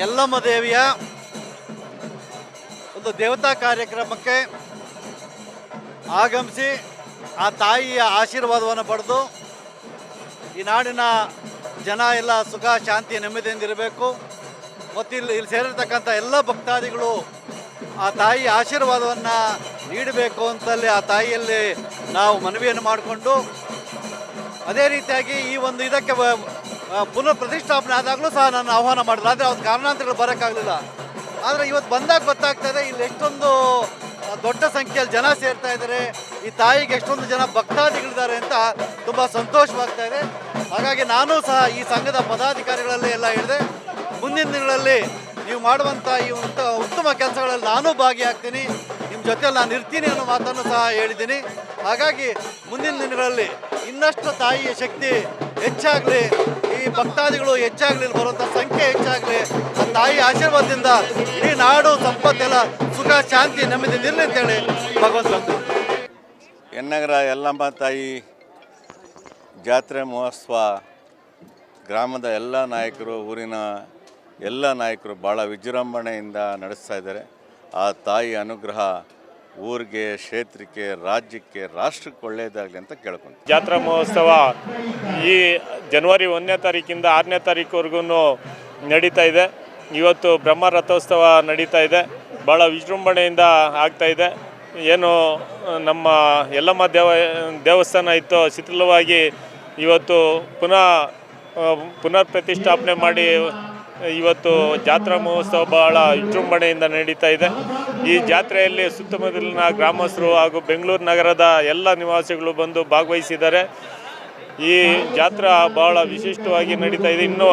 ಯಲ್ಲಮ್ಮ ದೇವಿಯ ಒಂದು ದೇವತಾ ಕಾರ್ಯಕ್ರಮಕ್ಕೆ ಆಗಮಿಸಿ ಆ ತಾಯಿಯ ಆಶೀರ್ವಾದವನ್ನು ಪಡೆದು ಈ ನಾಡಿನ ಜನ ಎಲ್ಲ ಸುಖ, ಶಾಂತಿ ನೆಮ್ಮದಿಯಿಂದ ಇರಬೇಕು ಮತ್ತು ಇಲ್ಲಿ ಇಲ್ಲಿ ಸೇರಿರ್ತಕ್ಕಂಥ ಎಲ್ಲ ಭಕ್ತಾದಿಗಳು ಆ ತಾಯಿ ಆಶೀರ್ವಾದವನ್ನು ನೀಡಬೇಕು ಅಂತಲ್ಲಿ ಆ ತಾಯಿಯಲ್ಲಿ ನಾವು ಮನವಿಯನ್ನು ಮಾಡಿಕೊಂಡು, ಅದೇ ರೀತಿಯಾಗಿ ಈ ಒಂದು ಇದಕ್ಕೆ ಪುನರ್ ಪ್ರತಿಷ್ಠಾಪನೆ ಆದಾಗಲೂ ಸಹ ನಾನು ಆಹ್ವಾನ ಮಾಡಿಲ್ಲ. ಆದರೆ ಅವ್ರ ಕಾರಣಾಂತರಗಳು ಬರೋಕ್ಕಾಗಲಿಲ್ಲ. ಆದರೆ ಇವತ್ತು ಬಂದಾಗ ಗೊತ್ತಾಗ್ತದೆ ಇಲ್ಲಿ ಎಷ್ಟೊಂದು ದೊಡ್ಡ ಸಂಖ್ಯೆಯಲ್ಲಿ ಜನ ಸೇರ್ತಾ ಇದ್ದಾರೆ. ಈ ತಾಯಿಗೆ ಎಷ್ಟೊಂದು ಜನ ಭಕ್ತಾದಿಗಳಿದ್ದಾರೆ ಅಂತ ತುಂಬ ಸಂತೋಷವಾಗ್ತಾ ಇದೆ. ಹಾಗಾಗಿ ನಾನು ಸಹ ಈ ಸಂಘದ ಪದಾಧಿಕಾರಿಗಳಲ್ಲಿ ಎಲ್ಲ ಹೇಳಿದೆ. ಮುಂದಿನ ದಿನಗಳಲ್ಲಿ ನೀವು ಮಾಡುವಂಥ ಈ ಉತ್ತ- ಉತ್ತಮ ಕೆಲಸಗಳಲ್ಲಿ ನಾನು ಭಾಗಿಯಾಗ್ತೀನಿ. ನಿಮ್ಮ ಜೊತೆಯಲ್ಲಿ ನಾನು ಇರ್ತೀನಿ ಅನ್ನೋ ಮಾತನ್ನು ಸಹ ಹೇಳಿದ್ದೀನಿ. ಹಾಗಾಗಿ ಮುಂದಿನ ದಿನಗಳಲ್ಲಿ ಇನ್ನಷ್ಟು ತಾಯಿಯ ಶಕ್ತಿ ಹೆಚ್ಚಾಗಲಿ. ಈ ಭಕ್ತಾದಿಗಳು ಹೆಚ್ಚಾಗಲಿ ಬರುವಂಥ ಸಂಖ್ಯೆ ಹೆಚ್ಚಾಗಲಿ, ಆ ತಾಯಿ ಆಶೀರ್ವಾದದಿಂದ ಇಡೀ ನಾಡು ಸಂಪತ್ತೆಲ್ಲ ಸುಖ, ಶಾಂತಿ ನೆಮ್ಮದಿ ಇರಲಿ ಅಂತೇಳಿ ಭಗವಂತ ಎನ್ನಗರ ಯಲ್ಲಮ್ಮ ತಾಯಿ, ಜಾತ್ರೆ ಮಹೋತ್ಸವ, ಗ್ರಾಮದ ಎಲ್ಲ ನಾಯಕರು, ಊರಿನ ಎಲ್ಲ ನಾಯಕರು ಭಾಳ ವಿಜೃಂಭಣೆಯಿಂದ ನಡೆಸ್ತಾ ಇದ್ದಾರೆ. ಆ ತಾಯಿ ಅನುಗ್ರಹ ಊರಿಗೆ, ಕ್ಷೇತ್ರಕ್ಕೆ, ರಾಜ್ಯಕ್ಕೆ, ರಾಷ್ಟ್ರಕ್ಕೆ ಒಳ್ಳೆಯದಾಗಲಿ ಅಂತ ಕೇಳ್ಕೊಂತೀನಿ ಜಾತ್ರಾ ಮಹೋತ್ಸವ ಈ ಜನವರಿ ಒಂದನೇ ತಾರೀಕಿಂದ ಆರನೇ ತಾರೀಕುವರೆಗೂ ನಡೀತಾ ಇದೆ. ಇವತ್ತು ಬ್ರಹ್ಮ ರಥೋತ್ಸವ ನಡೀತಾ ಇದೆ. ಭಾಳ ವಿಜೃಂಭಣೆಯಿಂದ ಆಗ್ತಾ ಇದೆ. ಏನು, ನಮ್ಮ ಯಲ್ಲಮ್ಮ ದೇವ, ದೇವಸ್ಥಾನ ಇತ್ತು, ಶಿಥಿಲವಾಗಿ ಇವತ್ತು ಪುನಃ ಪುನರ್ ಪ್ರತಿಷ್ಠಾಪನೆ ಮಾಡಿ ಇವತ್ತು ಜಾತ್ರಾ ಮಹೋತ್ಸವ ಬಹಳ ವಿಜೃಂಭಣೆಯಿಂದ ನಡೀತಾ ಇದೆ. ಈ ಜಾತ್ರೆಯಲ್ಲಿ ಸುತ್ತಮುತ್ತಲಿನ ಗ್ರಾಮಸ್ಥರು ಹಾಗೂ ಬೆಂಗಳೂರು ನಗರದ ಎಲ್ಲ ನಿವಾಸಿಗಳು ಬಂದು ಭಾಗವಹಿಸಿದ್ದಾರೆ. ಈ ಜಾತ್ರಾ ಬಹಳ ವಿಶಿಷ್ಟವಾಗಿ ನಡೀತಾ ಇದೆ. ಇನ್ನೂ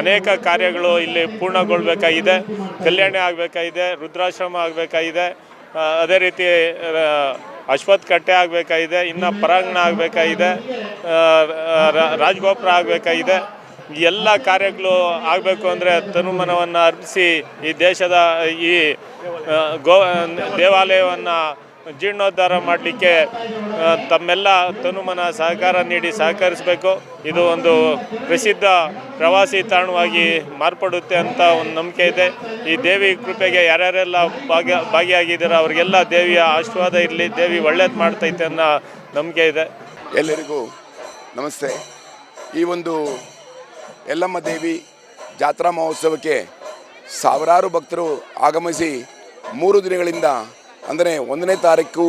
ಅನೇಕ ಕಾರ್ಯಗಳು ಇಲ್ಲಿ ಪೂರ್ಣಗೊಳ್ಬೇಕಾಗಿದೆ ಕಲ್ಯಾಣ ಆಗಬೇಕಾಗಿದೆ, ರುದ್ರಾಶ್ರಮ ಆಗಬೇಕಾಗಿದೆ ಅದೇ ರೀತಿ ಅಶ್ವತ್ ಕಟ್ಟೆ ಆಗಬೇಕಾಗಿದೆ, ಇನ್ನು ಪರಾಂಗಣ ಆಗಬೇಕಾಗಿದೆ ರಾಜಗೋಪುರ ಆಗಬೇಕಾಗಿದೆ. ಎಲ್ಲ ಕಾರ್ಯಗಳು ಆಗಬೇಕು ಅಂದರೆ ತನುಮನವನ್ನು ಅರ್ಪಿಸಿ ಈ ದೇಶದ, ಈ ಗೋ, ದೇವಾಲಯವನ್ನು ಜೀರ್ಣೋದ್ಧಾರ ಮಾಡಲಿಕ್ಕೆ ತಮ್ಮೆಲ್ಲ ತನುಮನ ಸಹಕಾರ ನೀಡಿ ಸಹಕರಿಸಬೇಕು. ಇದು ಒಂದು ಪ್ರಸಿದ್ಧ ಪ್ರವಾಸಿ ತಾಣವಾಗಿ ಮಾರ್ಪಡುತ್ತೆ ಅಂತ ಒಂದು ನಂಬಿಕೆ ಇದೆ. ಈ ದೇವಿ ಕೃಪೆಗೆ ಯಾರ್ಯಾರೆಲ್ಲ ಭಾಗ್ಯ, ಭಾಗಿಯಾಗಿದ್ದೀರೋ ಅವರಿಗೆಲ್ಲ ದೇವಿಯ ಆಶೀರ್ವಾದ ಇರಲಿ, ದೇವಿ ಒಳ್ಳೇದು ಮಾಡ್ತೈತೆ ಅನ್ನೋ ನಂಬಿಕೆ ಇದೆ. ಎಲ್ಲರಿಗೂ ನಮಸ್ತೆ. ಈ ಒಂದು ಯಲ್ಲಮ್ಮ ದೇವಿ ಜಾತ್ರಾ ಮಹೋತ್ಸವಕ್ಕೆ ಸಾವಿರಾರು ಭಕ್ತರು ಆಗಮಿಸಿ ಮೂರು ದಿನಗಳಿಂದ, ಅಂದರೆ ಒಂದನೇ ತಾರೀಕು,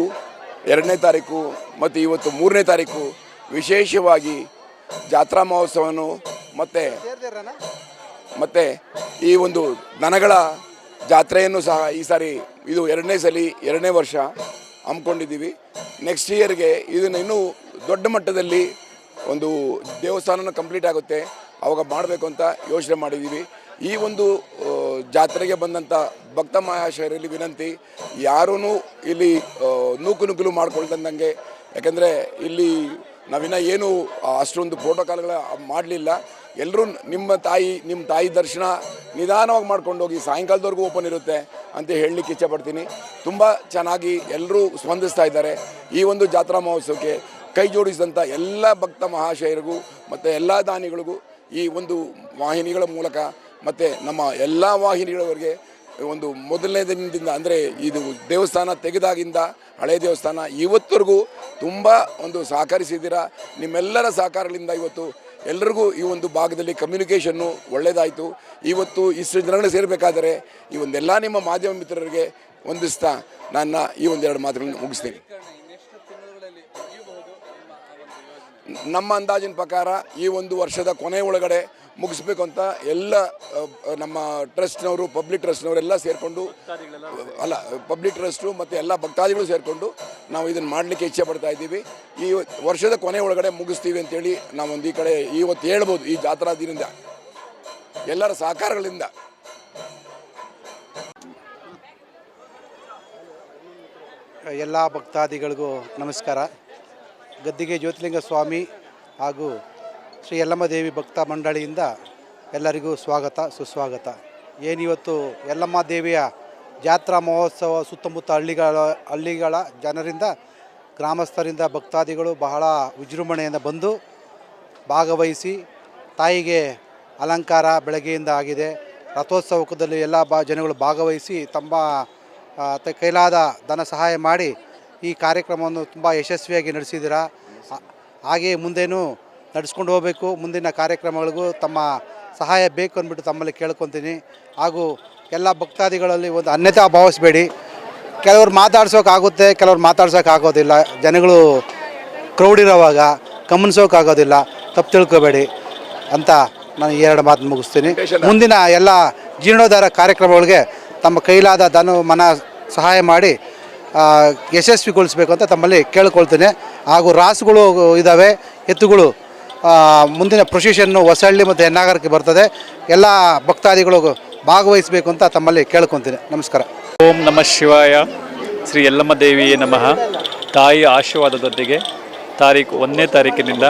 ಎರಡನೇ ತಾರೀಕು ಮತ್ತು ಇವತ್ತು ಮೂರನೇ ತಾರೀಕು ವಿಶೇಷವಾಗಿ ಜಾತ್ರಾ ಮಹೋತ್ಸವವನ್ನು ಮತ್ತು ಮತ್ತು ಈ ಒಂದು ದನಗಳ ಜಾತ್ರೆಯನ್ನು ಸಹ ಈ ಸಾರಿ ಇದು ಎರಡನೇ ಸಲ, ಎರಡನೇ ವರ್ಷ ಹಮ್ಮಿಕೊಂಡಿದ್ದೀವಿ. ನೆಕ್ಸ್ಟ್ ಇಯರ್ಗೆ ಇದನ್ನು ಇನ್ನೂ ದೊಡ್ಡ ಮಟ್ಟದಲ್ಲಿ ಒಂದು ದೇವಸ್ಥಾನನ ಕಂಪ್ಲೀಟ್ ಆಗುತ್ತೆ. ಅವಾಗ ಮಾಡಬೇಕು ಅಂತ ಯೋಚನೆ ಮಾಡಿದ್ದೀವಿ ಈ ಒಂದು ಜಾತ್ರೆಗೆ ಬಂದಂಥ ಭಕ್ತ ಮಹಾಶಯರಲ್ಲಿ ವಿನಂತಿ ಯಾರೂ ಇಲ್ಲಿ ನೂಕು ನುಗ್ಗಲು ಮಾಡ್ಕೊಳ್ತಂದಂಗೆ ಯಾಕೆಂದರೆ ಇಲ್ಲಿ ನಾವಿನ್ನ ಏನು ಅಷ್ಟೊಂದು ಪ್ರೋಟೋಕಾಲ್ಗಳ ಮಾಡಲಿಲ್ಲ. ಎಲ್ಲರೂ ನಿಮ್ಮ ತಾಯಿ ನಿಮ್ಮ ತಾಯಿ ದರ್ಶನ ನಿಧಾನವಾಗಿ ಮಾಡ್ಕೊಂಡು ಹೋಗಿ ಸಾಯಂಕಾಲದವರೆಗೂ ಓಪನ್ ಇರುತ್ತೆ ಅಂತ ಹೇಳಲಿಕ್ಕೆ ಇಚ್ಛಪಡ್ತೀನಿ ತುಂಬ ಚೆನ್ನಾಗಿ ಎಲ್ಲರೂ ಸ್ಪಂದಿಸ್ತಾ ಇದ್ದಾರೆ ಈ ಒಂದು ಜಾತ್ರಾ ಮಹೋತ್ಸವಕ್ಕೆ. ಕೈ ಜೋಡಿಸಿದಂಥ ಎಲ್ಲ ಭಕ್ತ ಮಹಾಶಯರಿಗೂ ಮತ್ತು ಎಲ್ಲ ದಾನಿಗಳಿಗೂ ಈ ಒಂದು ವಾಹಿನಿಗಳ ಮೂಲಕ ಮತ್ತು ನಮ್ಮ ಎಲ್ಲ ವಾಹಿನಿಗಳವರೆಗೆ ಒಂದು ಮೊದಲನೇ ದಿನದಿಂದ ಅಂದರೆ ಇದು ದೇವಸ್ಥಾನ ತೆಗೆದಾಗಿಂದ ಹಳೆ ದೇವಸ್ಥಾನ ಇವತ್ತರೆಗೂ ತುಂಬ ಒಂದು ಸಹಕರಿಸಿದ್ದೀರಾ? ನಿಮ್ಮೆಲ್ಲರ ಸಹಕಾರದಿಂದ ಇವತ್ತು ಎಲ್ಲರಿಗೂ ಈ ಒಂದು ಭಾಗದಲ್ಲಿ ಕಮ್ಯುನಿಕೇಷನ್ನು ಒಳ್ಳೆಯದಾಯಿತು ಇವತ್ತು ಇಷ್ಟು ಜನಗಳು ಸೇರಬೇಕಾದರೆ ಈ ಒಂದೆಲ್ಲ ನಿಮ್ಮ ಮಾಧ್ಯಮ ಮಿತ್ರರಿಗೆ ಹೊಂದಿಸ್ತಾ ನನ್ನ ಈ ಒಂದೆರಡು ಮಾತುಗಳನ್ನು ಮುಗಿಸ್ತೀನಿ. ನಮ್ಮ ಅಂದಾಜಿನ ಪ್ರಕಾರ ಈ ಒಂದು ವರ್ಷದ ಕೊನೆ ಒಳಗಡೆ ಮುಗಿಸ್ಬೇಕು ಅಂತ ಎಲ್ಲ ನಮ್ಮ ಟ್ರಸ್ಟ್ನವರು, ಪಬ್ಲಿಕ್ ಟ್ರಸ್ಟ್ನವರೆಲ್ಲ ಸೇರಿಕೊಂಡು, ಅಲ್ಲ, ಪಬ್ಲಿಕ್ ಟ್ರಸ್ಟು ಮತ್ತು ಎಲ್ಲ ಭಕ್ತಾದಿಗಳು ಸೇರಿಕೊಂಡು ನಾವು ಇದನ್ನು ಮಾಡಲಿಕ್ಕೆ ಇಚ್ಛೆ ಪಡ್ತಾ ಇದ್ದೀವಿ. ಈ ವರ್ಷದ ಕೊನೆ ಒಳಗಡೆ ಮುಗಿಸ್ತೀವಿ ಅಂತೇಳಿ ನಾವೊಂದು ಈ ಕಡೆ ಇವತ್ತು ಹೇಳ್ಬೋದು ಈ ಜಾತ್ರಾ ದಿನದಿಂದ ಎಲ್ಲರ ಸಹಕಾರಗಳಿಂದ. ಎಲ್ಲ ಭಕ್ತಾದಿಗಳಿಗೂ ನಮಸ್ಕಾರ. ಗದ್ದಿಗೆ ಜ್ಯೋತಿಲಿಂಗ ಸ್ವಾಮಿ ಹಾಗೂ ಶ್ರೀ ಯಲ್ಲಮ್ಮ ದೇವಿ ಭಕ್ತ ಮಂಡಳಿಯಿಂದ ಎಲ್ಲರಿಗೂ ಸ್ವಾಗತ, ಸುಸ್ವಾಗತ. ಏನಿವತ್ತು ಯಲ್ಲಮ್ಮ ದೇವಿಯ ಜಾತ್ರಾ ಮಹೋತ್ಸವ ಸುತ್ತಮುತ್ತ ಹಳ್ಳಿಗಳ ಹಳ್ಳಿಗಳ ಜನರಿಂದ, ಗ್ರಾಮಸ್ಥರಿಂದ ಭಕ್ತಾದಿಗಳು ಬಹಳ ವಿಜೃಂಭಣೆಯಿಂದ ಬಂದು ಭಾಗವಹಿಸಿ ತಾಯಿಗೆ ಅಲಂಕಾರ ಬೆಳಗ್ಗೆಯಿಂದ ಆಗಿದೆ. ರಥೋತ್ಸವದಲ್ಲಿ ಎಲ್ಲ ಬಾ, ಜನಗಳು ಭಾಗವಹಿಸಿ ತಮ್ಮ ಕೈಲಾದ ಧನ ಸಹಾಯ ಮಾಡಿ ಈ ಕಾರ್ಯಕ್ರಮವನ್ನು ತುಂಬ ಯಶಸ್ವಿಯಾಗಿ ನಡೆಸಿದ್ದೀರಾ? ಹಾಗೆಯೇ ಮುಂದೇನು ನಡೆಸ್ಕೊಂಡು ಹೋಗಬೇಕು, ಮುಂದಿನ ಕಾರ್ಯಕ್ರಮಗಳಿಗೂ ತಮ್ಮ ಸಹಾಯ ಬೇಕು ಅಂದ್ಬಿಟ್ಟು ತಮ್ಮಲ್ಲಿ ಕೇಳ್ಕೊತೀನಿ. ಹಾಗೂ ಎಲ್ಲ ಭಕ್ತಾದಿಗಳಲ್ಲಿ ಒಂದು ಅನ್ಯತಾ ಭಾವಿಸಬೇಡಿ. ಕೆಲವ್ರು ಮಾತಾಡ್ಸೋಕ್ಕಾಗುತ್ತೆ ಕೆಲವ್ರು ಮಾತಾಡ್ಸೋಕ್ಕಾಗೋದಿಲ್ಲ ಜನಗಳು ಕ್ರೌಡ್ ಇರೋವಾಗ ಗಮನಿಸೋಕ್ಕಾಗೋದಿಲ್ಲ ತಪ್ಪು ತಿಳ್ಕೋಬೇಡಿ ಅಂತ ನಾನು ಎರಡು ಮಾತು ಮುಗಿಸ್ತೀನಿ. ಮುಂದಿನ ಎಲ್ಲ ಜೀರ್ಣೋದ್ಧಾರ ಕಾರ್ಯಕ್ರಮಗಳಿಗೆ ತಮ್ಮ ಕೈಲಾದ ಧನ, ಮನ ಸಹಾಯ ಮಾಡಿ ಯಶಸ್ವಿಗೊಳಿಸ್ಬೇಕು ಅಂತ ತಮ್ಮಲ್ಲಿ ಕೇಳ್ಕೊಳ್ತೀನಿ. ಹಾಗೂ ರಾಸುಗಳು ಇದ್ದಾವೆ ಎತ್ತುಗಳು ಮುಂದಿನ ಪ್ರೊಸೆಷನ್ನು ಹೊಸಹಳ್ಳಿ ಮತ್ತು ಹೆನ್ನಾಗರಕ್ಕೆ ಬರ್ತದೆ. ಎಲ್ಲ ಭಕ್ತಾದಿಗಳು ಭಾಗವಹಿಸಬೇಕು ಅಂತ ತಮ್ಮಲ್ಲಿ ಕೇಳ್ಕೊತೀನಿ ನಮಸ್ಕಾರ. ಓಂ ನಮಃ ಶಿವಾಯ ಶ್ರೀ ಯಲ್ಲಮ್ಮ ದೇವಿಯೇ ನಮಃ. ತಾಯಿ ಆಶೀರ್ವಾದದೊಂದಿಗೆ ತಾರೀಕು ಒಂದನೇ ತಾರೀಕಿನಿಂದ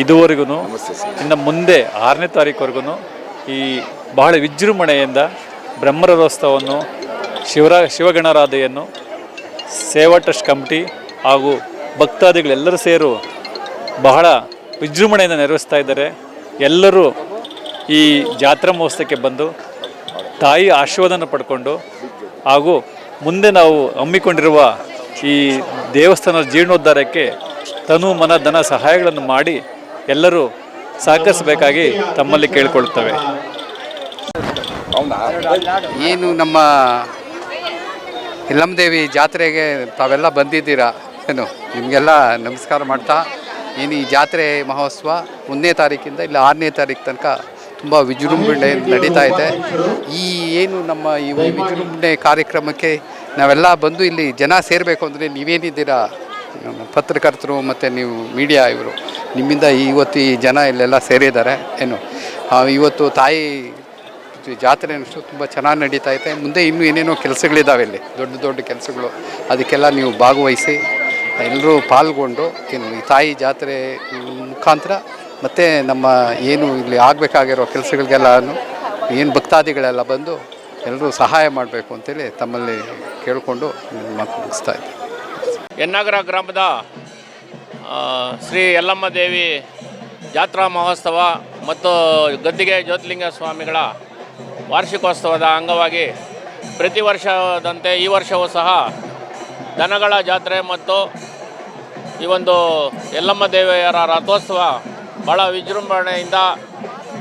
ಇದುವರೆಗೂ ಇನ್ನು ಮುಂದೆ ಆರನೇ ತಾರೀಕುವರೆಗೂ ಈ ಬಹಳ ವಿಜೃಂಭಣೆಯಿಂದ ಬ್ರಹ್ಮರಥೋತ್ಸವವನ್ನು ಶಿವರ ಶಿವಗಣರಾಧೆಯನ್ನು ಸೇವಾ ಟ್ರಸ್ಟ್ ಕಮಿಟಿ ಹಾಗೂ ಭಕ್ತಾದಿಗಳೆಲ್ಲರೂ ಸೇರು ಬಹಳ ವಿಜೃಂಭಣೆಯಿಂದ ನೆರವೇರಿಸ್ತಾ ಇದ್ದಾರೆ. ಎಲ್ಲರೂ ಈ ಜಾತ್ರಾ ಮಹೋತ್ಸವಕ್ಕೆ ಬಂದು ತಾಯಿ ಆಶೀರ್ವಾದನ ಪಡ್ಕೊಂಡು ಹಾಗೂ ಮುಂದೆ ನಾವು ಹಮ್ಮಿಕೊಂಡಿರುವ ಈ ದೇವಸ್ಥಾನದ ಜೀರ್ಣೋದ್ಧಾರಕ್ಕೆ ತನು, ಮನ, ಧನ ಸಹಾಯಗಳನ್ನು ಮಾಡಿ ಎಲ್ಲರೂ ಸಹಕರಿಸಬೇಕಾಗಿ ತಮ್ಮಲ್ಲಿ ಕೇಳಿಕೊಳ್ಳುತ್ತವೆ. ಏನು ನಮ್ಮ ಯಲ್ಲಮ್ಮದೇವಿ ಜಾತ್ರೆಗೆ ತಾವೆಲ್ಲ ಬಂದಿದ್ದೀರಾ? ಏನು, ನಿಮಗೆಲ್ಲ ನಮಸ್ಕಾರ ಮಾಡ್ತಾ ಏನು ಈ ಜಾತ್ರೆ ಮಹೋತ್ಸವ ಒಂದನೇ ತಾರೀಕಿಂದ ಇಲ್ಲ ಆರನೇ ತಾರೀಕು ತನಕ ತುಂಬ ವಿಜೃಂಭಣೆ ನಡೀತಾ ಇದೆ. ಈ ಏನು ನಮ್ಮ ಈ ವಿಜೃಂಭಣೆ ಕಾರ್ಯಕ್ರಮಕ್ಕೆ ನಾವೆಲ್ಲ ಬಂದು ಇಲ್ಲಿ ಜನ ಸೇರಬೇಕು ಅಂದರೆ ನೀವೇನಿದ್ದೀರಾ? ಪತ್ರಕರ್ತರು ಮತ್ತು ನೀವು ಮೀಡಿಯಾ ಇವರು. ನಿಮ್ಮಿಂದ ಇವತ್ತು ಈ ಜನ ಇಲ್ಲೆಲ್ಲ ಸೇರಿದ್ದಾರೆ. ಏನು ಇವತ್ತು ತಾಯಿ ಜಾತ್ರೆ ಅನಿಸ್ತು ತುಂಬ ಚೆನ್ನಾಗಿ ನಡೀತಾ ಇದೆ. ಮುಂದೆ ಇನ್ನೂ ಏನೇನೋ ಕೆಲಸಗಳಿದ್ದಾವೆ ಇಲ್ಲಿ. ದೊಡ್ಡ ದೊಡ್ಡ ಕೆಲಸಗಳು. ಅದಕ್ಕೆಲ್ಲ ನೀವು ಭಾಗವಹಿಸಿ, ಎಲ್ಲರೂ ಪಾಲ್ಗೊಂಡು, ಏನು ಈ ತಾಯಿ ಜಾತ್ರೆ ಮುಖಾಂತರ ಮತ್ತು ನಮ್ಮ ಏನು ಇಲ್ಲಿ ಆಗಬೇಕಾಗಿರೋ ಕೆಲಸಗಳಿಗೆಲ್ಲ ಏನು ಭಕ್ತಾದಿಗಳೆಲ್ಲ ಬಂದು ಎಲ್ಲರೂ ಸಹಾಯ ಮಾಡಬೇಕು ಅಂತೇಳಿ ತಮ್ಮಲ್ಲಿ ಕೇಳಿಕೊಂಡು ನನ್ನ ಮಾತು ಮುಗಿಸ್ತಾ ಇದ್ದೀನಿ ಯನ್ನಗರ ಗ್ರಾಮದ ಶ್ರೀ ಯಲ್ಲಮ್ಮ ದೇವಿ ಜಾತ್ರಾ ಮಹೋತ್ಸವ ಮತ್ತು ಗದ್ದಿಗೆ ಜ್ಯೋತಿಲಿಂಗ ಸ್ವಾಮಿಗಳ ವಾರ್ಷಿಕೋತ್ಸವದ ಅಂಗವಾಗಿ ಪ್ರತಿ ವರ್ಷದಂತೆ ಈ ವರ್ಷವೂ ಸಹ ದನಗಳ ಜಾತ್ರೆ ಮತ್ತು ಈ ಒಂದು ಯಲ್ಲಮ್ಮ ದೇವಿಯರ ರಥೋತ್ಸವ ಭಾಳ ವಿಜೃಂಭಣೆಯಿಂದ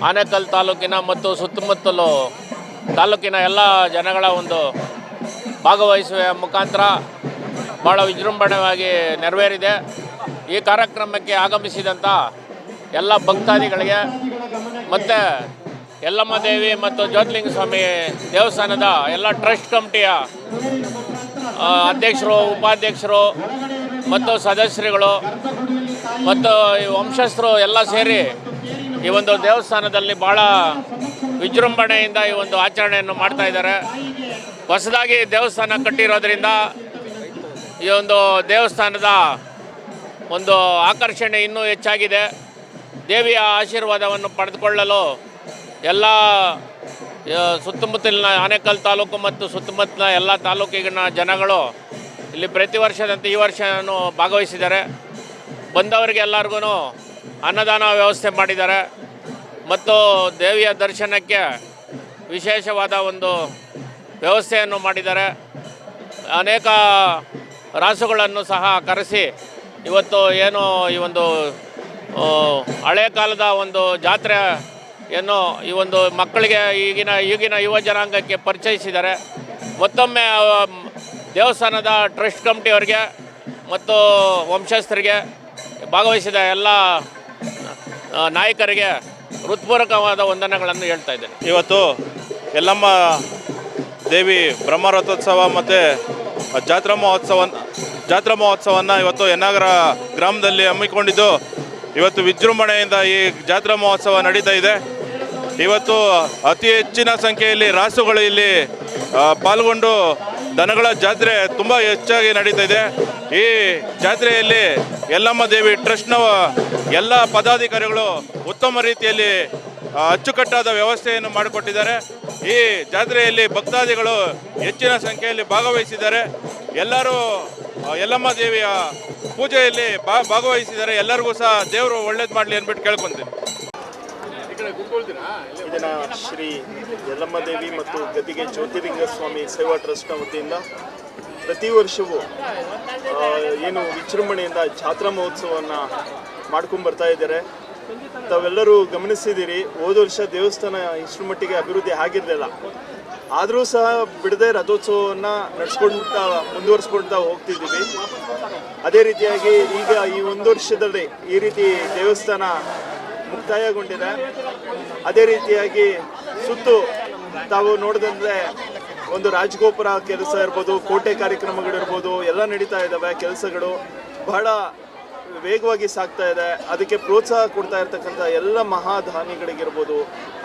ಆನೇಕಲ್ ತಾಲೂಕಿನ ಮತ್ತು ಸುತ್ತಮುತ್ತಲು ತಾಲೂಕಿನ ಎಲ್ಲ ಜನಗಳ ಒಂದು ಭಾಗವಹಿಸುವ ಮುಖಾಂತರ ಭಾಳ ವಿಜೃಂಭಣೆಯಾಗಿ ನೆರವೇರಿದೆ. ಈ ಕಾರ್ಯಕ್ರಮಕ್ಕೆ ಆಗಮಿಸಿದಂಥ ಎಲ್ಲ ಭಕ್ತಾದಿಗಳಿಗೆ ಮತ್ತು ಯಲ್ಲಮ್ಮ ದೇವಿ ಮತ್ತು ಜ್ಯೋತಿಲಿಂಗ ಸ್ವಾಮಿ ದೇವಸ್ಥಾನದ ಎಲ್ಲ ಟ್ರಸ್ಟ್ ಕಮಿಟಿಯ ಅಧ್ಯಕ್ಷರು, ಉಪಾಧ್ಯಕ್ಷರು ಮತ್ತು ಸದಸ್ಯರುಗಳು ಮತ್ತು ವಂಶಸ್ಥರು ಎಲ್ಲ ಸೇರಿ ಈ ಒಂದು ದೇವಸ್ಥಾನದಲ್ಲಿ ಭಾಳ ವಿಜೃಂಭಣೆಯಿಂದ ಈ ಒಂದು ಆಚರಣೆಯನ್ನು ಮಾಡ್ತಾ ಇದ್ದಾರೆ. ಹೊಸದಾಗಿ ದೇವಸ್ಥಾನ ಕಟ್ಟಿರೋದ್ರಿಂದ ಈ ಒಂದು ದೇವಸ್ಥಾನದ ಒಂದು ಆಕರ್ಷಣೆ ಇನ್ನೂ ಹೆಚ್ಚಾಗಿದೆ. ದೇವಿಯ ಆಶೀರ್ವಾದವನ್ನು ಪಡೆದುಕೊಳ್ಳಲು ಎಲ್ಲ ಸುತ್ತಮುತ್ತಲಿನ ಆನೇಕಲ್ ತಾಲೂಕು ಮತ್ತು ಸುತ್ತಮುತ್ತಲಿನ ಎಲ್ಲ ತಾಲೂಕಿನ ಜನಗಳು ಇಲ್ಲಿ ಪ್ರತಿ ವರ್ಷದಂತೆ ಈ ವರ್ಷನೂ ಭಾಗವಹಿಸಿದ್ದಾರೆ. ಬಂದವರಿಗೆ ಎಲ್ಲರಿಗೂ ಅನ್ನದಾನ ವ್ಯವಸ್ಥೆ ಮಾಡಿದ್ದಾರೆ. ಮತ್ತು ದೇವಿಯ ದರ್ಶನಕ್ಕೆ ವಿಶೇಷವಾದ ಒಂದು ವ್ಯವಸ್ಥೆಯನ್ನು ಮಾಡಿದ್ದಾರೆ. ಅನೇಕ ರಾಸುಗಳನ್ನು ಸಹ ಕರೆಸಿ ಇವತ್ತು ಏನು ಈ ಒಂದು ಹಳೆ ಕಾಲದ ಒಂದು ಜಾತ್ರೆ ಏನು ಈ ಒಂದು ಮಕ್ಕಳಿಗೆ ಈಗಿನ ಈಗಿನ ಯುವ ಜನಾಂಗಕ್ಕೆ ಪರಿಚಯಿಸಿದ್ದಾರೆ. ಮತ್ತೊಮ್ಮೆ ದೇವಸ್ಥಾನದ ಟ್ರಸ್ಟ್ ಕಮಿಟಿಯವರಿಗೆ ಮತ್ತು ವಂಶಸ್ಥರಿಗೆ ಭಾಗವಹಿಸಿದ ಎಲ್ಲ ನಾಯಕರಿಗೆ ಹೃತ್ಪೂರ್ವಕವಾದ ವಂದನೆಗಳನ್ನು ಹೇಳ್ತಾ ಇದ್ದೇನೆ. ಇವತ್ತು ಎಲ್ಲಮ್ಮ ದೇವಿ ಬ್ರಹ್ಮರಥೋತ್ಸವ ಮತ್ತು ಜಾತ್ರಾ ಮಹೋತ್ಸವ ಜಾತ್ರಾ ಮಹೋತ್ಸವವನ್ನು ಇವತ್ತು ಯನ್ನಾಗರ ಗ್ರಾಮದಲ್ಲಿ ಹಮ್ಮಿಕೊಂಡಿದ್ದು, ಇವತ್ತು ವಿಜೃಂಭಣೆಯಿಂದ ಈ ಜಾತ್ರಾ ಮಹೋತ್ಸವ ನಡೀತಾ ಇದೆ. ಇವತ್ತು ಅತಿ ಹೆಚ್ಚಿನ ಸಂಖ್ಯೆಯಲ್ಲಿ ರಾಸುಗಳು ಇಲ್ಲಿ ಪಾಲ್ಗೊಂಡು ದನಗಳ ಜಾತ್ರೆ ತುಂಬ ಹೆಚ್ಚಾಗಿ ನಡೀತಾ ಇದೆ. ಈ ಜಾತ್ರೆಯಲ್ಲಿ ಯಲ್ಲಮ್ಮ ದೇವಿ ಟ್ರಸ್ಟ್ನ ಎಲ್ಲ ಪದಾಧಿಕಾರಿಗಳು ಉತ್ತಮ ರೀತಿಯಲ್ಲಿ ಅಚ್ಚುಕಟ್ಟಾದ ವ್ಯವಸ್ಥೆಯನ್ನು ಮಾಡಿಕೊಟ್ಟಿದ್ದಾರೆ. ಈ ಜಾತ್ರೆಯಲ್ಲಿ ಭಕ್ತಾದಿಗಳು ಹೆಚ್ಚಿನ ಸಂಖ್ಯೆಯಲ್ಲಿ ಭಾಗವಹಿಸಿದ್ದಾರೆ. ಎಲ್ಲರೂ ಯಲ್ಲಮ್ಮ ದೇವಿಯ ಪೂಜೆಯಲ್ಲಿ ಭಾಗವಹಿಸಿದ್ದಾರೆ. ಎಲ್ಲರಿಗೂ ಸಹ ದೇವರು ಒಳ್ಳೇದು ಮಾಡಲಿ ಅಂದ್ಬಿಟ್ಟು ಕೇಳ್ಕೊತೀನಿ. ಇದನ್ನ ಶ್ರೀ ಯಲ್ಲಮ್ಮ ದೇವಿ ಮತ್ತು ಗದಿಗೆ ಜ್ಯೋತಿರ್ಲಿಂಗ ಸ್ವಾಮಿ ಸೇವಾ ಟ್ರಸ್ಟ್ನ ವತಿಯಿಂದ ಪ್ರತಿ ವರ್ಷವೂ ಏನು ವಿಜೃಂಭಣೆಯಿಂದ ಜಾತ್ರಾ ಮಹೋತ್ಸವವನ್ನು ಮಾಡ್ಕೊಂಡು ಬರ್ತಾ ಇದ್ದಾರೆ. ತಾವೆಲ್ಲರೂ ಗಮನಿಸಿದ್ದೀರಿ ಹೋದ ವರ್ಷ ದೇವಸ್ಥಾನ ಇಷ್ಟು ಮಟ್ಟಿಗೆ ಅಭಿವೃದ್ಧಿ ಆಗಿರಲಿಲ್ಲ. ಆದರೂ ಸಹ ಬಿಡದೆ ರಥೋತ್ಸವವನ್ನು ನಡೆಸ್ಕೊಳ್ತಾ ಮುಂದುವರಿಸ್ಕೊಳ್ತಾ ಹೋಗ್ತಿದ್ದೀವಿ. ಅದೇ ರೀತಿಯಾಗಿ ಈಗ ಈ ಒಂದು ವರ್ಷದಲ್ಲಿ ಈ ರೀತಿ ದೇವಸ್ಥಾನ ಮುಕ್ತಾಯಗೊಂಡಿದೆ. ಅದೇ ರೀತಿಯಾಗಿ ಸುತ್ತು ತಾವು ನೋಡಿದಂದ್ರೆ ಒಂದು ರಾಜಗೋಪುರ ಕೆಲಸ ಇರ್ಬೋದು, ಕೋಟೆ ಕಾರ್ಯಕ್ರಮಗಳಿರ್ಬೋದು, ಎಲ್ಲ ನಡೀತಾ ಇದ್ದಾವೆ ಕೆಲಸಗಳು. ಬಹಳ ವೇಗವಾಗಿ ಸಾಗ್ತಾ ಇದೆ. ಅದಕ್ಕೆ ಪ್ರೋತ್ಸಾಹ ಕೊಡ್ತಾ ಇರ್ತಕ್ಕಂಥ ಎಲ್ಲ ಮಹಾದಾನಿಗಳಿಗಿರ್ಬೋದು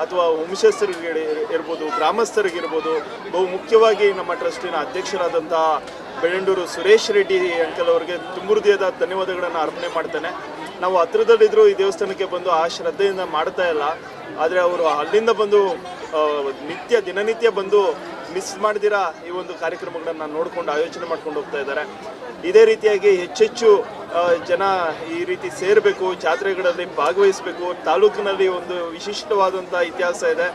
ಅಥವಾ ವಂಶಸ್ಥರಿಗೆ ಇರ್ಬೋದು, ಗ್ರಾಮಸ್ಥರಿಗಿರ್ಬೋದು, ಬಹು ಮುಖ್ಯವಾಗಿ ನಮ್ಮ ಟ್ರಸ್ಟಿನ ಅಧ್ಯಕ್ಷರಾದಂಥ ಬೆಳ್ಳಂಡೂರು ಸುರೇಶ್ ರೆಡ್ಡಿ ಅಂಕಲ್ ಅವರಿಗೆ ತುಂಬ ಹೃದಯದ ಧನ್ಯವಾದಗಳನ್ನು ಅರ್ಪಣೆ ಮಾಡ್ತೇನೆ. ನಾವು ಹತ್ರದಲ್ಲಿದ್ದರೂ ಈ ದೇವಸ್ಥಾನಕ್ಕೆ ಬಂದು ಆ ಶ್ರದ್ಧೆಯಿಂದ ಮಾಡ್ತಾ ಇಲ್ಲ. ಆದರೆ ಅವರು ಅಲ್ಲಿಂದ ಬಂದು ನಿತ್ಯ ದಿನನಿತ್ಯ ಬಂದು ಮಿಸ್ ಮಾಡ್ದಿರಾ ಈ ಒಂದು ಕಾರ್ಯಕ್ರಮಗಳನ್ನು ನೋಡಿಕೊಂಡು ಆಯೋಜನೆ ಮಾಡ್ಕೊಂಡು ಹೋಗ್ತಾ ಇದ್ದಾರೆ. ಇದೇ ರೀತಿಯಾಗಿ ಹೆಚ್ಚೆಚ್ಚು ಜನ ಈ ರೀತಿ ಸೇರಬೇಕು, ಜಾತ್ರೆಗಳಲ್ಲಿ ಭಾಗವಹಿಸಬೇಕು. ತಾಲೂಕಿನಲ್ಲಿ ಒಂದು ವಿಶಿಷ್ಟವಾದಂಥ ಇತಿಹಾಸ ಇದೆ.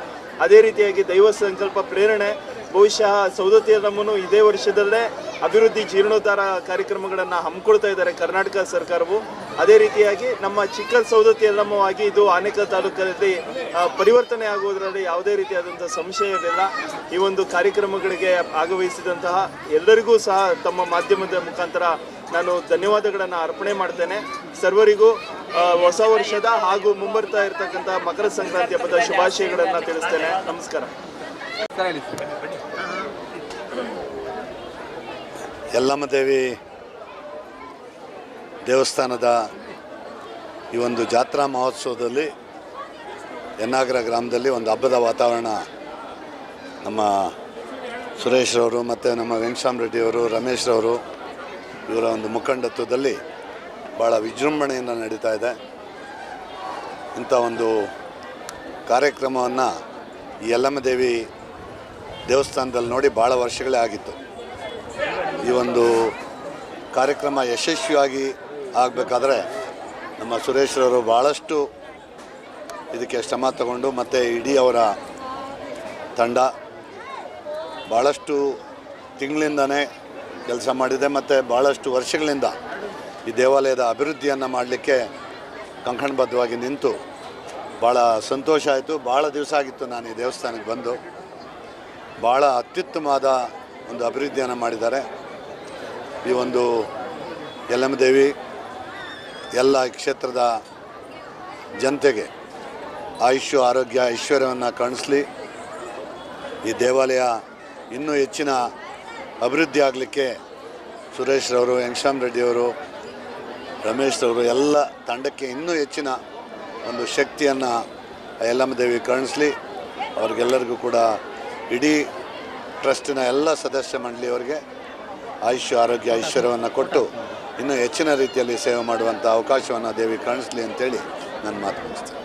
ಅದೇ ರೀತಿಯಾಗಿ ದೈವ ಸಂಕಲ್ಪ ಪ್ರೇರಣೆ, ಬಹುಶಃ ಸೌದತ್ತಿ ನಮ್ಮನ್ನು ಇದೇ ವರ್ಷದಲ್ಲೇ ಅಭಿವೃದ್ಧಿ ಜೀರ್ಣೋದ್ಧಾರ ಕಾರ್ಯಕ್ರಮಗಳನ್ನು ಹಮ್ಮಿಕೊಳ್ತಾ ಇದ್ದಾರೆ ಕರ್ನಾಟಕ ಸರ್ಕಾರವು. ಅದೇ ರೀತಿಯಾಗಿ ನಮ್ಮ ಚಿಕ್ಕ ಸೌದತ್ತಿ ನಮ್ಮವಾಗಿ ಇದು ಆನೇಕಲ್ ತಾಲೂಕಲ್ಲಿ ಪರಿವರ್ತನೆ ಆಗುವುದರಲ್ಲಿ ಯಾವುದೇ ರೀತಿಯಾದಂಥ ಸಂಶಯವಿಲ್ಲ. ಈ ಒಂದು ಕಾರ್ಯಕ್ರಮಗಳಿಗೆ ಭಾಗವಹಿಸಿದಂತಹ ಎಲ್ಲರಿಗೂ ಸಹ ತಮ್ಮ ಮಾಧ್ಯಮದ ಮುಖಾಂತರ ನಾನು ಧನ್ಯವಾದಗಳನ್ನು ಅರ್ಪಣೆ ಮಾಡ್ತೇನೆ. ಸರ್ವರಿಗೂ ಹೊಸ ವರ್ಷದ ಹಾಗೂ ಮುಂಬರ್ತಾ ಇರತಕ್ಕಂಥ ಮಕರ ಸಂಕ್ರಾಂತಿ ಹಬ್ಬದ ಶುಭಾಶಯಗಳನ್ನು ತಿಳಿಸ್ತೇನೆ. ನಮಸ್ಕಾರ. ಯಲ್ಲಮ್ಮ ದೇವಿ ದೇವಸ್ಥಾನದ ಈ ಒಂದು ಜಾತ್ರಾ ಮಹೋತ್ಸವದಲ್ಲಿ ಯನ್ನಾಗರ ಗ್ರಾಮದಲ್ಲಿ ಒಂದು ಹಬ್ಬದ ವಾತಾವರಣ ನಮ್ಮ ಸುರೇಶ್ರವರು ಮತ್ತು ನಮ್ಮ ವೆಂಕಟಾಮ್ ರೆಡ್ಡಿಯವರು ರಮೇಶ್ರವರು ಇವರ ಒಂದು ಮುಖಂಡತ್ವದಲ್ಲಿ ಭಾಳ ವಿಜೃಂಭಣೆಯಿಂದ ನಡೀತಾ ಇದೆ. ಇಂಥ ಒಂದು ಕಾರ್ಯಕ್ರಮವನ್ನು ಈ ಯಲ್ಲಮ್ಮ ದೇವಿ ದೇವಸ್ಥಾನದಲ್ಲಿ ನೋಡಿ ಭಾಳ ವರ್ಷಗಳೇ ಆಗಿತ್ತು. ಈ ಒಂದು ಕಾರ್ಯಕ್ರಮ ಯಶಸ್ವಿಯಾಗಿ ಆಗಬೇಕಾದ್ರೆ ನಮ್ಮ ಸುರೇಶ್ರವರು ಭಾಳಷ್ಟು ಇದಕ್ಕೆ ಶ್ರಮ ತಗೊಂಡು ಮತ್ತು ಇಡೀ ಅವರ ತಂಡ ಭಾಳಷ್ಟು ತಿಂಗಳಿಂದನೇ ಕೆಲಸ ಮಾಡಿದೆ ಮತ್ತು ಭಾಳಷ್ಟು ವರ್ಷಗಳಿಂದ ಈ ದೇವಾಲಯದ ಅಭಿವೃದ್ಧಿಯನ್ನು ಮಾಡಲಿಕ್ಕೆ ಕಂಕಣಬದ್ಧವಾಗಿ ನಿಂತು ಭಾಳ ಸಂತೋಷ ಆಯಿತು. ಭಾಳ ದಿವಸ ಆಗಿತ್ತು ನಾನು ಈ ದೇವಸ್ಥಾನಕ್ಕೆ ಬಂದು. ಭಾಳ ಅತ್ಯುತ್ತಮವಾದ ಒಂದು ಅಭಿವೃದ್ಧಿಯನ್ನು ಮಾಡಿದ್ದಾರೆ. ಈ ಒಂದು ಯಲ್ಲಮ್ಮ ದೇವಿ ಎಲ್ಲ ಕ್ಷೇತ್ರದ ಜನತೆಗೆ ಆಯುಷ್ಯ, ಆರೋಗ್ಯ, ಐಶ್ವರ್ಯವನ್ನು ಕಾಣಿಸ್ಲಿ. ಈ ದೇವಾಲಯ ಇನ್ನೂ ಹೆಚ್ಚಿನ ಅಭಿವೃದ್ಧಿ ಆಗಲಿಕ್ಕೆ ಸುರೇಶ್ರವರು ರೆಡ್ಡಿಯವರು ರಮೇಶ್ ಅವರು ಎಲ್ಲ ತಂಡಕ್ಕೆ ಇನ್ನೂ ಹೆಚ್ಚಿನ ಒಂದು ಶಕ್ತಿಯನ್ನು ಯಲ್ಲಮ್ಮ ದೇವಿ ಕಾಣಿಸ್ಲಿ ಅವ್ರಿಗೆಲ್ಲರಿಗೂ ಕೂಡ ಇಡೀ ಟ್ರಸ್ಟಿನ ಎಲ್ಲ ಸದಸ್ಯ ಮಂಡಳಿಯವರಿಗೆ ಆಯುಷ್ಯ, ಆರೋಗ್ಯ, ಐಶ್ವರ್ಯವನ್ನು ಕೊಟ್ಟು ಇನ್ನೂ ಹೆಚ್ಚಿನ ರೀತಿಯಲ್ಲಿ ಸೇವೆ ಮಾಡುವಂಥ ಅವಕಾಶವನ್ನು ದೇವಿ ಕಾಣಿಸ್ಲಿ ಅಂತೇಳಿ ನನ್ನ ಮಾತು ಮುಗಿಸ್ತೇನೆ.